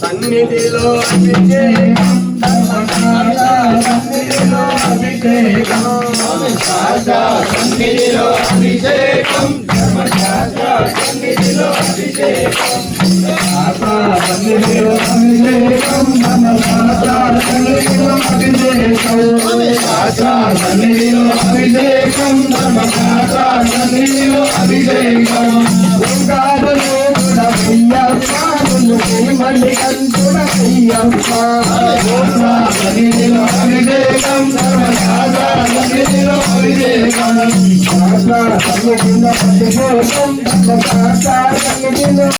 సన్నిధిలో అభిషేకం ధర్మశాస్త్ర సన్నిధిలో అభిషేకం శాస్త్ర సన్నిధిలో అభిషేకం. ధర్మశాస్త్ర సన్నిధిలో అభిషేకం శాస్త్ర సన్నిధిలో అభిషేకం ధర్మశాస్త్ర సన్నిధిలో అభిషేకం శాస్త్ర సన్నిధిలో అభిషేకం ధర్మశాస్త్ర సన్నిధిలో అభిషేకం ఓంకారలో గుణమయ్యప్ప మల్లికంతుడ అయ్యప్ప సన్నిధిలో అభిషేకం ధర్మశాస్త్ర సన్నిధిలో అభిషేకం శాస్త్ర సన్నిధిలో అభిషేకం ధర్మశాస్త్ర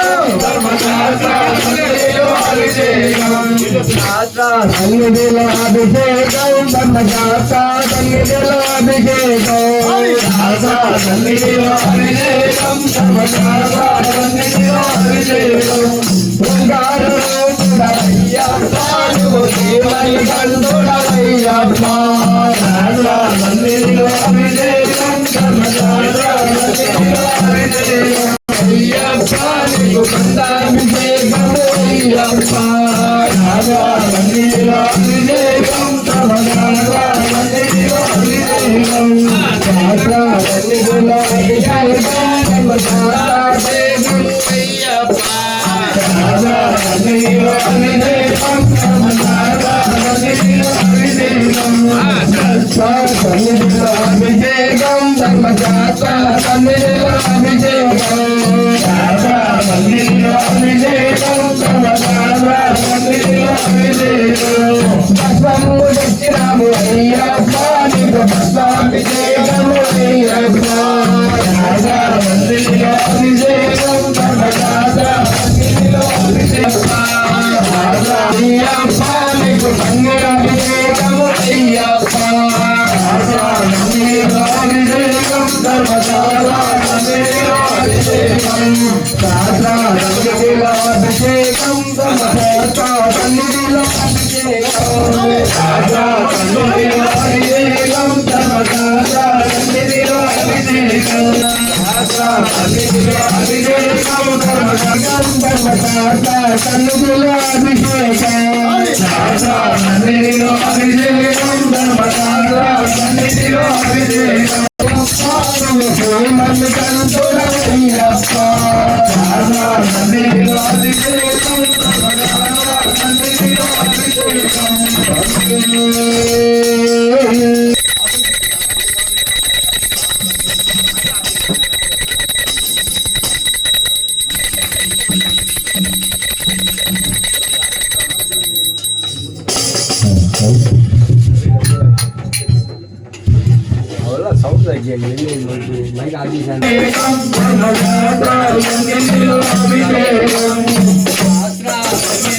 అభిషేకం ధర్మశాస్త్ర సన్నిధిలో అభిషేకం అయ్యప్ప నీకు కుంకుమాభిషేకము అయ్యప్ప సన్నిధిలో అభిషేకం ధర్మశాస్త్ర సన్నిధిలో అభిషేకం శాస్త్ర సన్నిధిలో అభిషేకం ధర్మశాస్త్ర సన్నిధిలో అభిషేకం శాస్త్ర సన్నిధిలో అభిషేకం ధర్మశాస్త్ర సన్నిధిలో అభిషేకం బంగారులో చూడవయ్యప్ప నువ్వు దేవుని కందుడవయ్యప్ప శాస్త్ర సన్నిధిలో అభిషేకం ధర్మశాస్త్ర సన్నిధిలో అభిషేకం అయ్యప్ప నీకు కందాభిషేకము అయ్యప్ప రాజా సన్నిధిలో అభిషేకం దక్షిణము అయ్యప్ప నీకు అయ్యప్ప సన్నిధిలో అభిషేకం సన్నిధిలో అభిషేకం శాస్త్ర సన్నిధిలో అభిషేకం ధర్మశాస్త్రం సన్నిధిలో అభిషేకం 我覺得手術疫苗應該是沒搭機先。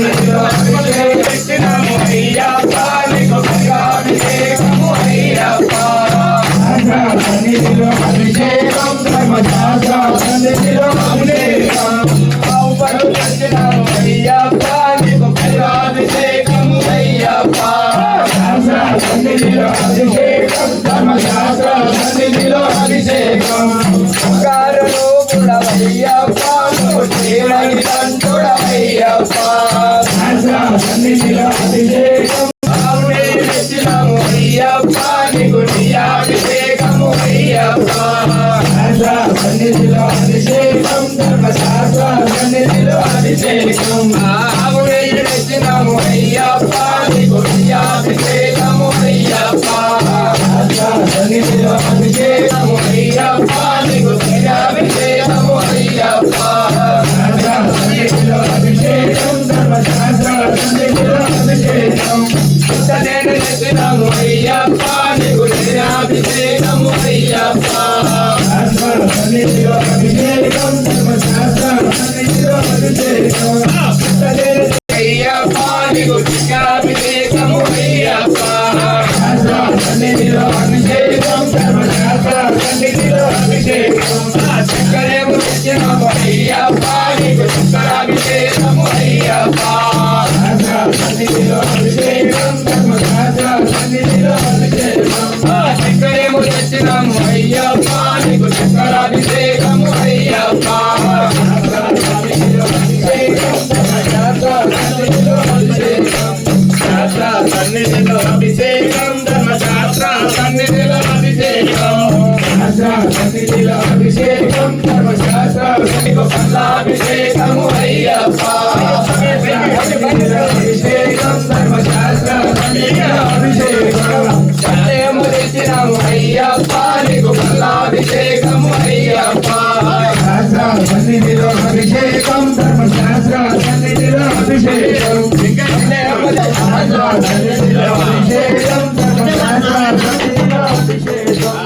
సన్నిధిలో అభిషేకం శాస్త్ర సన్నిధిలో సన్నిధిలో అభిషేకం ధర్మశాస్త్ర సన్నిధిలో అభిషేకం చక్కరేము తెచ్చినాము అయ్యప్ప నీకు అభిషేకం అయ్యప్ప. శాస్త్ర సన్నిధిలో అభిషేకం ధర్మశాస్త్ర సన్నిధిలో అభిషేకం. శాస్త్ర సన్నిధిలో అభిషేకం ధర్మశాస్త్ర సన్నిధిలో అభిషేకం.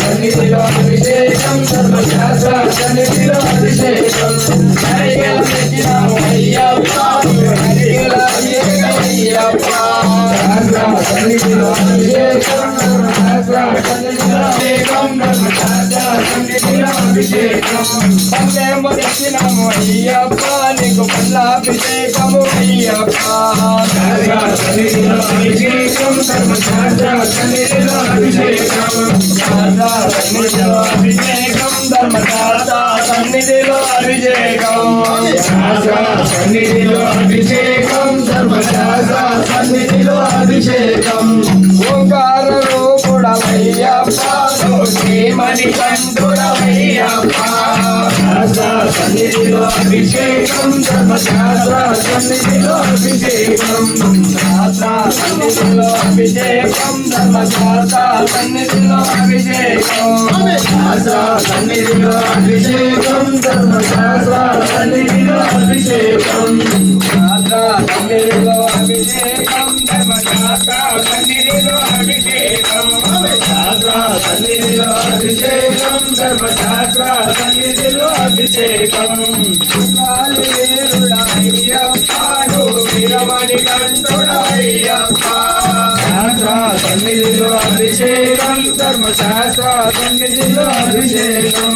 సన్నిధిలో అభిషేకం ధర్మశాస్త్ర సన్నిధిలో అభిషేకం. నారికేల అయ్యప్ప పందేమో తెచ్చినాము అయ్యప్ప నీకు పల్లాభిషేకము అయ్యప్ప అభిషేకం ధర్మశాస్త్ర అభిషేకం అభిషేకం ధర్మశాస్త్ర సన్నిధిలో అభిషేకం. సన్నిధిలో అభిషేకం. ధర్మశాస్త్ర సన్నిధిలో అభిషేకం. ఓంకార శాస్త్ర సన్నిధిలో అభిషేకం ధర్మశాస్త్ర సన్నిధిలో అభిషేకం శాస్త్ర సన్నిధిలో అభిషేకం ధర్మశాస్త్ర సన్నిధిలో అభిషేకం శాస్త్ర సన్నిధిలో అభిషేకం ధర్మశాస్త్ర సన్నిధిలో అభిషేకం శాస్త్ర సన్నిధిలో అభిషేకం ధర్మశాస్త్ర సన్నిధిలో అభిషేకం సన్నిధిలో అభిషేకం. ధర్మశాస్త్ర సన్నిధిలో అభిషేకం కాళీరుడయ్యప్ప వీరమణి కంఠుడయ్యప్ప శాస్త్ర సన్నిధిలో అభిషేకం ధర్మశాస్త్ర సన్నిధిలో అభిషేకం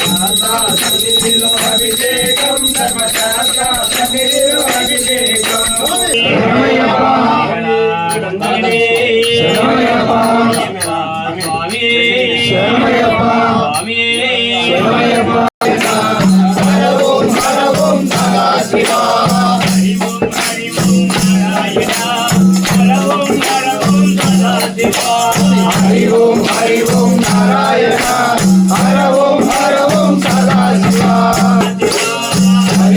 శాస్త్ర సన్నిధిలో అభిషేకం ధర్మశాస్త్ర సన్నిధిలో అభిషేకం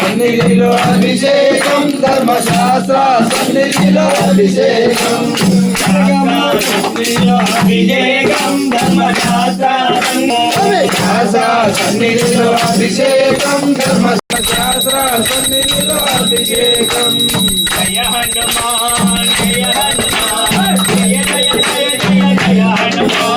సన్నిధిలో అభిషేకం ధర్మశాస్త్ర సన్నిధిలో అభిషేకం. అభిషేకం ధర్మశాస్త్ర శాస్త్ర సన్నిధిలో అభిషేకం ధర్మశాస్త్ర సన్నిధిలో అభిషేకం. జయ హనుమాన్ జయ హనుమాన్ జయ జయ జయ జయ జయ హనుమాన్.